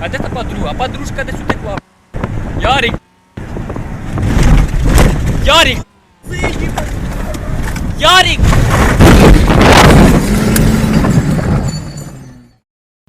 А де та подруга? Подружка десь утекла. Ярик! Ярик! Ярик!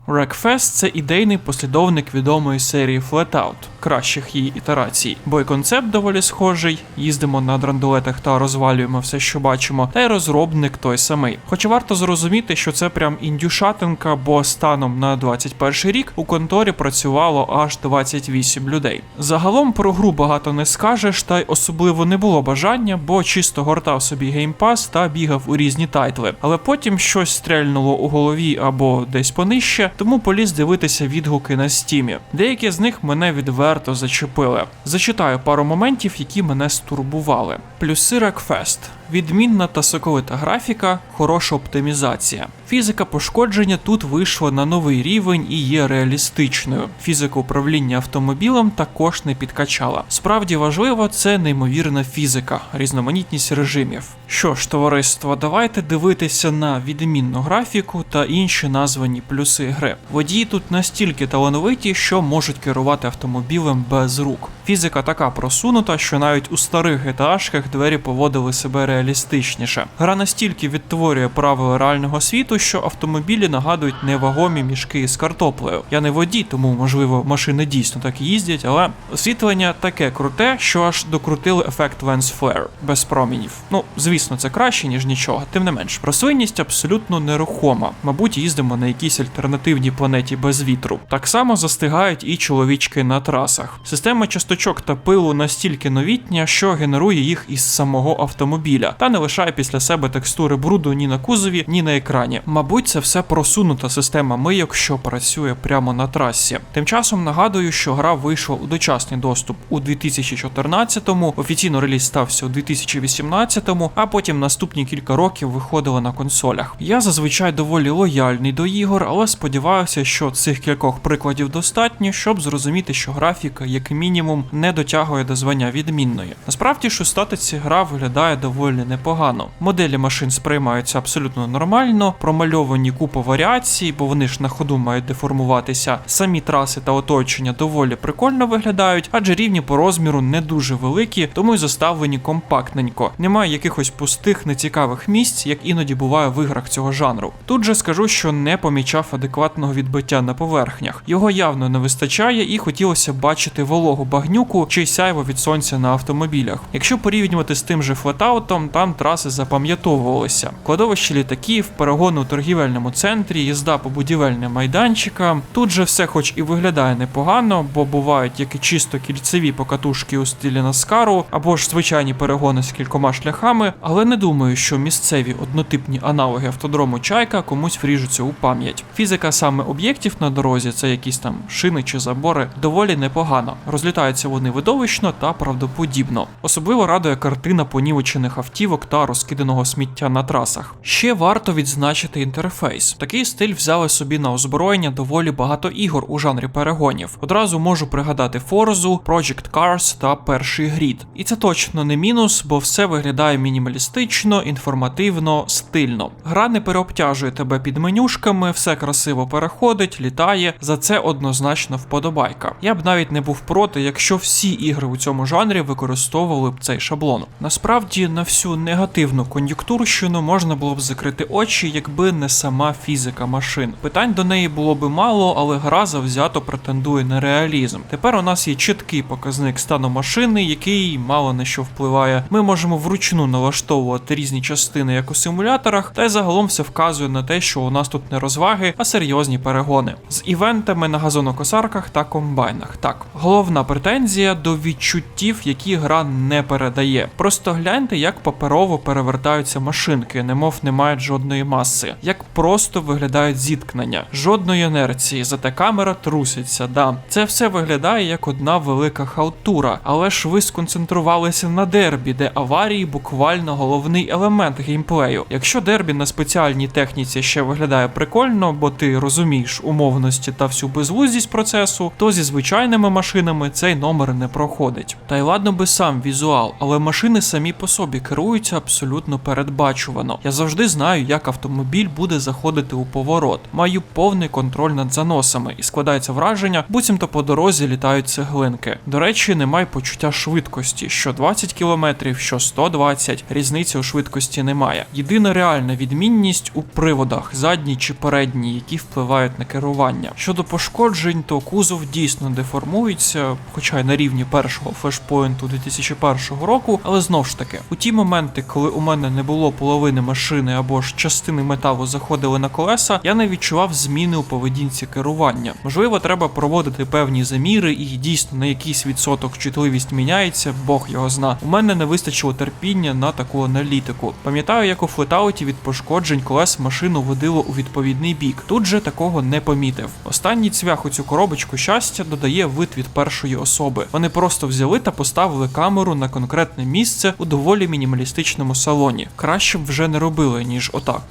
Wreckfest – це ідейний послідовник відомої серії Flatout, кращих її ітерацій. Бо й концепт доволі схожий, їздимо на драндулетах та розвалюємо все, що бачимо, та й розробник той самий. Хоча варто зрозуміти, що це прям індюшатинка, бо станом на 21 рік у конторі працювало аж 28 людей. Загалом про гру багато не скажеш, та й особливо не було бажання, бо чисто гортав собі геймпас та бігав у різні тайтли. Але потім щось стрельнуло у голові або десь понижче, тому поліз дивитися відгуки на стімі. Деякі з них мене відверто зачепили. Зачитаю пару моментів, які мене стурбували. Плюси Рекфест. Відмінна та соковита графіка, хороша оптимізація. Фізика пошкодження тут вийшла на новий рівень і є реалістичною. Фізика управління автомобілем також не підкачала. Справді важливо це неймовірна фізика, різноманітність режимів. Що ж, товариство, давайте дивитися на відмінну графіку та інші названі плюси гри. Водії тут настільки талановиті, що можуть керувати автомобілем без рук. Фізика така просунута, що навіть у старих GTA-шках двері поводили себе реалістичніше. Гра настільки відтворює правила реального світу, що автомобілі нагадують невагомі мішки із картоплею. Я не водій, тому можливо машини дійсно так їздять, але освітлення таке круте, що аж докрутили ефект Lens Flare без промінів. Ну, звісно, це краще ніж нічого. Тим не менш, рослинність абсолютно нерухома. Мабуть, їздимо на якійсь альтернативній планеті без вітру. Так само застигають і чоловічки на трасах. Система часточок та пилу настільки новітня, що генерує їх із самого автомобіля, та не лишає після себе текстури бруду ні на кузові, ні на екрані. Мабуть, це все просунута система мийок, що працює прямо на трасі. Тим часом нагадую, що гра вийшла у дочасний доступ у 2014-му, офіційно реліз стався у 2018-му, а потім наступні кілька років виходила на консолях. Я зазвичай доволі лояльний до ігор, але сподіваюся, що цих кількох прикладів достатньо, щоб зрозуміти, що графіка, як мінімум, не дотягує до звання відмінної. Насправді ж у статиці гра виглядає доволі непогано. Моделі машин сприймаються абсолютно нормально, промальовані купа варіацій, бо вони ж на ходу мають деформуватися. Самі траси та оточення доволі прикольно виглядають, адже рівні по розміру не дуже великі, тому й заставлені компактненько. Немає якихось пустих, нецікавих місць, як іноді буває в іграх цього жанру. Тут же скажу, що не помічав адекватного відбиття на поверхнях. Його явно не вистачає, і хотілося бачити вологу багнюку чи сяйво від сонця на автомобілях. Якщо порівнювати з тим же флетаутом, там траси запам'ятовувалися. Кладовище літаків, перегони у торгівельному центрі, їзда по будівельним майданчикам. Тут же все, хоч і виглядає непогано, бо бувають як і чисто кільцеві покатушки у стилі Наскару, або ж звичайні перегони з кількома шляхами, але не думаю, що місцеві однотипні аналоги автодрому Чайка комусь вріжуться у пам'ять. Фізика саме об'єктів на дорозі, це якісь там шини чи забори, доволі непогано. Розлітаються вони видовищно та правдоподібно. Особливо радує картина понівечених автівок та розкиданого сміття на трасах. Ще варто відзначити інтерфейс. Такий стиль взяли собі на озброєння доволі багато ігор у жанрі перегонів. Одразу можу пригадати Forza, Project Cars та перший грід. І це точно не мінус, бо все виглядає мінімалістично, інформативно, стильно. Гра не переобтяжує тебе під менюшками, все красиво переходить, літає. За це однозначно вподобайка. Я б навіть не був проти, якщо всі ігри у цьому жанрі використовували б цей шаблон. Насправді на всю негативну кон'юнктурщину можна було б закрити очі, якби не сама фізика машин. Питань до неї було би мало, але гра завзято претендує на реалізм. Тепер у нас є чіткий показник стану машини, який мало на що впливає. Ми можемо вручну налаштовувати різні частини, як у симуляторах, та й загалом все вказує на те, що у нас тут не розваги, а серйозні перегони з івентами на газонокосарках та комбайнах. Так, головна претензія до відчуттів, які гра не передає. Просто гляньте, як паперово перевертаються машинки, немов не мають жодної маси, як просто виглядають зіткнення, жодної інерції, зате камера труситься. Да, це все виглядає як одна велика халтура, але ж ви сконцентрувалися на дербі, де аварії буквально головний елемент геймплею. Якщо дербі на спеціальній техніці ще виглядає прикольно, бо ти розумієш умовності та всю безглуздість процесу, то зі звичайними машинами цей номер не проходить. Та й ладно би сам візуал, але машини самі по собі керуються абсолютно передбачувано. Я завжди знаю, як автомобіль буде заходити у поворот. Маю повний контроль над заносами, і складається враження, буцімто по дорозі літають цеглинки. До речі, немає почуття швидкості, що 20 км, що 120, різниці у швидкості немає. Єдина реальна відмінність у приводах, задній чи передній, які впливають на керування. Щодо пошкоджень, то кузов дійсно деформується, хоча й на рівні першого флешпоінту 2001 року, але знов ж таки, у ті моменти, коли у мене не було половини машини або ж частини металу заходили на колеса, я не відчував зміни у поведінці керування. Можливо, треба проводити певні заміри, і дійсно на якийсь відсоток чутливість міняється, Бог його зна. У мене не вистачило терпіння на таку аналітику. Пам'ятаю, як у флетауті від пошкоджень колес машину водило у відповідний бік. Тут же такого не помітив. Останній цвях у цю коробочку щастя додає вид від першої особи. Вони просто взяли та поставили камеру на конкретне місце у доволі мінімалістичному салоні. Краще б вже не робили, ніж отак,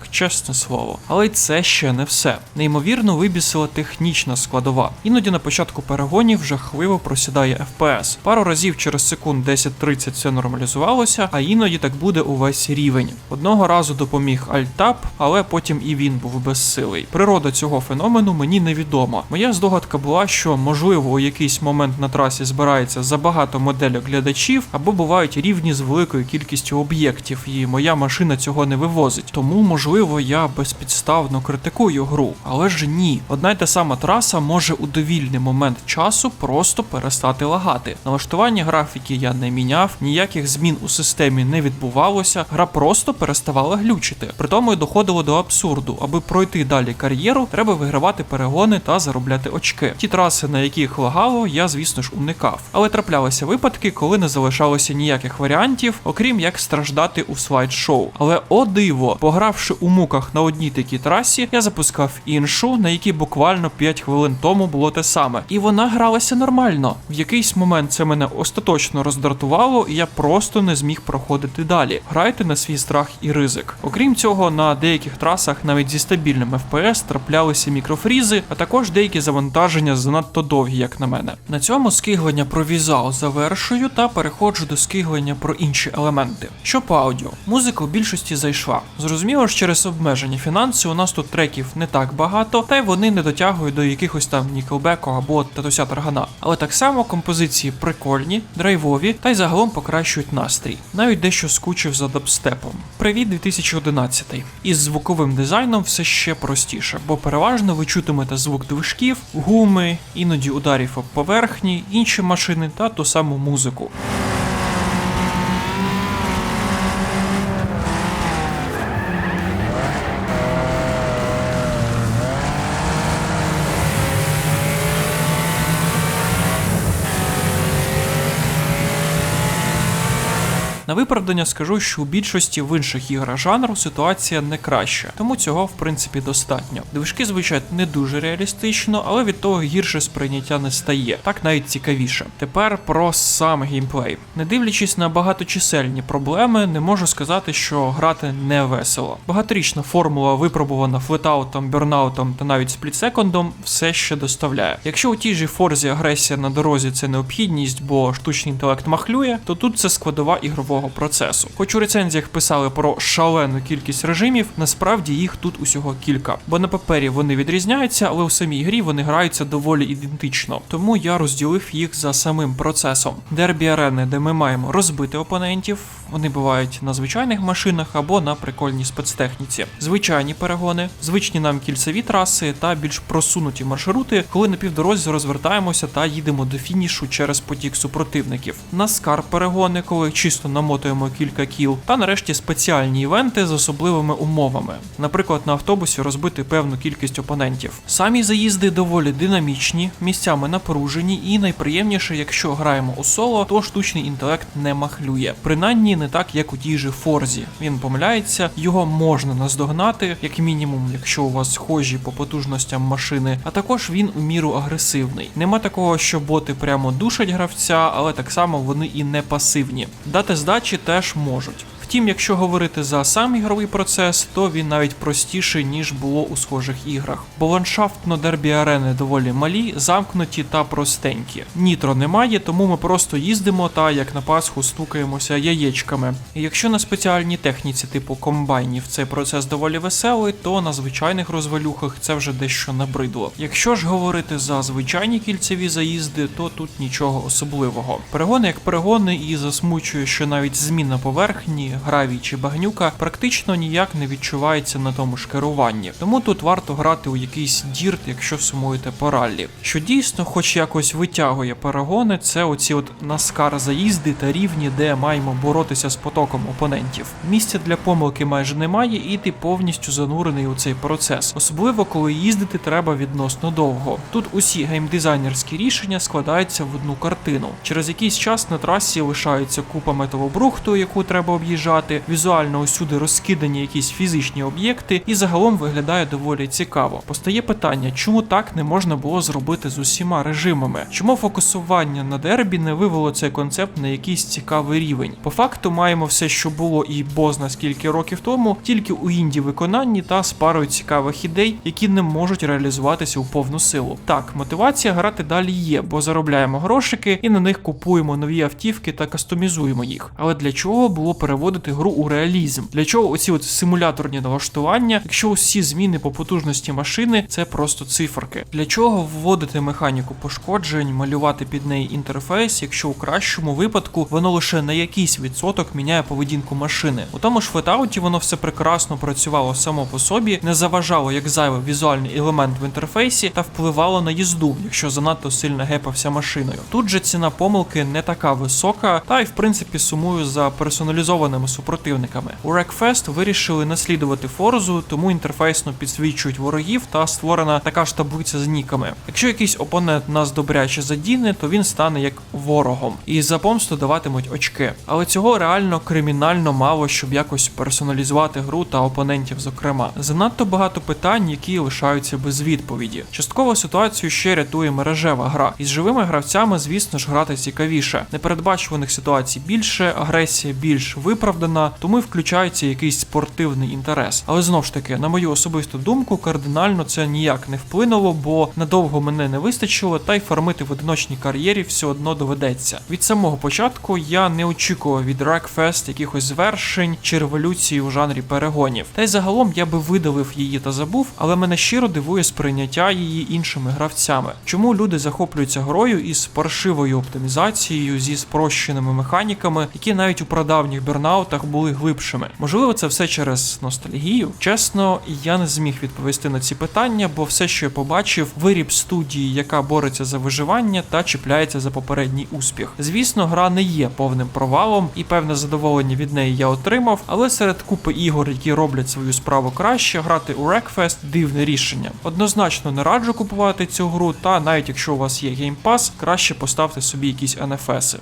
чесне слово. Але й це ще не все. Неймовірно вибісила технічна складова. Іноді на початку перегонів жахливо просідає FPS. Пару разів через секунд 10-30 все нормалізувалося, а іноді так буде увесь рівень. Одного разу допоміг альтап, але потім і він був безсилий. Природа цього феномену мені невідома. Моя здогадка була, що можливо у якийсь момент на трасі збирається забагато моделек глядачів, або бувають рівні з великою кількістю об'єктів, і моя машина цього не вивозить. Тому, можливо, я безпідставно критикую гру, але ж ні. Одна й та сама траса може у довільний момент часу просто перестати лагати. Налаштування графіки я не міняв, ніяких змін у системі не відбувалося, гра просто переставала глючити. При тому й доходило до абсурду. Аби пройти далі кар'єру, треба вигравати перегони та заробляти очки. Ті траси, на яких лагало, я звісно ж уникав. Але траплялися випадки, коли не залишалося ніяких варіантів, окрім як страждати у слайд-шоу. Але о диво, погравши у муках на одній такій трасі, я запускав іншу, на якій буквально 5 хвилин тому було те саме. І вона гралася нормально. В якийсь момент це мене остаточно роздратувало, і я просто не зміг проходити далі. Грайте на свій страх і ризик. Окрім цього, на деяких трасах навіть зі стабільним FPS траплялися мікрофрізи, а також деякі завантаження занадто довгі, як на мене. На цьому скиглення про візуал завершую та переходжу до скиглення про інші елементи. Що по аудіо, музика у більшості зайшла. Зрозуміло ж, через обмежені фінанси у нас тут треків не так багато, та й вони не дотягують до якихось там Нікелбеку або Татуся Таргана. Але так само композиції прикольні, драйвові та й загалом покращують настрій. Навіть дещо скучив за дабстепом. Привіт 2011. Із звуковим дизайном все ще простіше, бо переважно ви чутимете звук движків, гуми, іноді ударів об поверхні, інші машини та ту саму музику. Виправдання скажу, що у більшості в інших іграх жанру ситуація не краща, тому цього в принципі достатньо. Движки звучать не дуже реалістично, але від того гірше сприйняття не стає, так навіть цікавіше. Тепер про сам геймплей. Не дивлячись на багаточисельні проблеми, не можу сказати, що грати не весело. Багаторічна формула, випробувана флетаутом, бернаутом та навіть сплітсекондом, все ще доставляє. Якщо у тій же форзі агресія на дорозі це необхідність, бо штучний інтелект махлює, то тут це складова ігрового процесу. Хоч у рецензіях писали про шалену кількість режимів, насправді їх тут усього кілька. Бо на папері вони відрізняються, але у самій грі вони граються доволі ідентично. Тому я розділив їх за самим процесом. Дербі арени, де ми маємо розбити опонентів, вони бувають на звичайних машинах або на прикольній спецтехніці. Звичайні перегони, звичні нам кільцеві траси та більш просунуті маршрути, коли на півдорозі розвертаємося та їдемо до фінішу через потік супротивників. Наскар перегони, коли чисто намотуємо кілька кіл, та нарешті спеціальні івенти з особливими умовами. Наприклад, на автобусі розбити певну кількість опонентів. Самі заїзди доволі динамічні, місцями напружені, і найприємніше, якщо граємо у соло, то штучний інтелект не махлює. Принаймні не так, як у тій же Форзі. Він помиляється, його можна наздогнати, як мінімум, якщо у вас схожі по потужностям машини, а також він у міру агресивний. Нема такого, що боти прямо душать гравця, але так само вони і не пасивні. Дати здачі теж можуть. Втім, якщо говорити за сам ігровий процес, то він навіть простіший, ніж було у схожих іграх. Бо ландшафтно дербі арени доволі малі, замкнуті та простенькі. Нітро немає, тому ми просто їздимо та як на Пасху стукаємося яєчками. І якщо на спеціальній техніці типу комбайнів цей процес доволі веселий, то на звичайних розвалюхах це вже дещо набридло. Якщо ж говорити за звичайні кільцеві заїзди, то тут нічого особливого. Перегони як перегони, і засмучує, що навіть зміна поверхні, гравій чи багнюка практично ніяк не відчувається на тому ж керуванні. Тому тут варто грати у якийсь дірт, якщо сумуєте по раллі. Що дійсно, хоч якось витягує перегони, це оці от наскар заїзди та рівні, де маємо боротися з потоком опонентів. Місця для помилки майже немає, і ти повністю занурений у цей процес, особливо коли їздити треба відносно довго. Тут усі геймдизайнерські рішення складаються в одну картину. Через якийсь час на трасі лишається купа металобрухту, яку треба об'їжджати. Візуально усюди розкидані якісь фізичні об'єкти, і загалом виглядає доволі цікаво. Постає питання, чому так не можна було зробити з усіма режимами? Чому фокусування на дербі не вивело цей концепт на якийсь цікавий рівень? По факту маємо все, що було і бозна скільки років тому, тільки у інді виконанні та з парою цікавих ідей, які не можуть реалізуватися у повну силу. Так, мотивація грати далі є, бо заробляємо грошики і на них купуємо нові автівки та кастомізуємо їх. Але для чого було переводити гру у реалізм? Для чого оці от симуляторні налаштування, якщо усі зміни по потужності машини це просто циферки? Для чого вводити механіку пошкоджень, малювати під неї інтерфейс, якщо у кращому випадку воно лише на якийсь відсоток міняє поведінку машини? У тому ж фетауті воно все прекрасно працювало само по собі, не заважало як зайвий візуальний елемент в інтерфейсі та впливало на їзду, якщо занадто сильно гепався машиною. Тут же ціна помилки не така висока, та й в принципі сумую за персоналізованими супротивниками. У Wreckfest вирішили наслідувати Форзу, тому інтерфейсно підсвічують ворогів та створена така ж таблиця з ніками. Якщо якийсь опонент нас добряче задіне, то він стане як ворогом, і за помсту даватимуть очки. Але цього реально кримінально мало, щоб якось персоналізувати гру та опонентів, зокрема. Занадто багато питань, які лишаються без відповіді. Частково ситуацію ще рятує мережева гра. Із живими гравцями, звісно ж, грати цікавіше. Непередбачуваних ситуацій більше, агресія більш виправдана, тому й включається якийсь спортивний інтерес. Але знов ж таки, на мою особисту думку, кардинально це ніяк не вплинуло, бо надовго мене не вистачило, та й фармити в одиночній кар'єрі все одно доведеться. Від самого початку я не очікував від Wreckfest якихось звершень чи революції у жанрі перегонів. Та й загалом я би видалив її та забув, але мене щиро дивує сприйняття її іншими гравцями. Чому люди захоплюються грою із паршивою оптимізацією, зі спрощеними механіками, які навіть у прадавніх бернаутах були глибшими? Можливо, це все через ностальгію. Чесно, я не зміг відповісти на ці питання, бо все, що я побачив, виріб студії, яка бореться за виживання та чіпляється за попередній успіх. Звісно, гра не є повним провалом, і певне задоволення від неї я отримав, але серед купи ігор, які роблять свою справу краще, грати у Wreckfest – дивне рішення. Однозначно не раджу купувати цю гру, та навіть якщо у вас є Pass, краще поставте собі якісь NFS.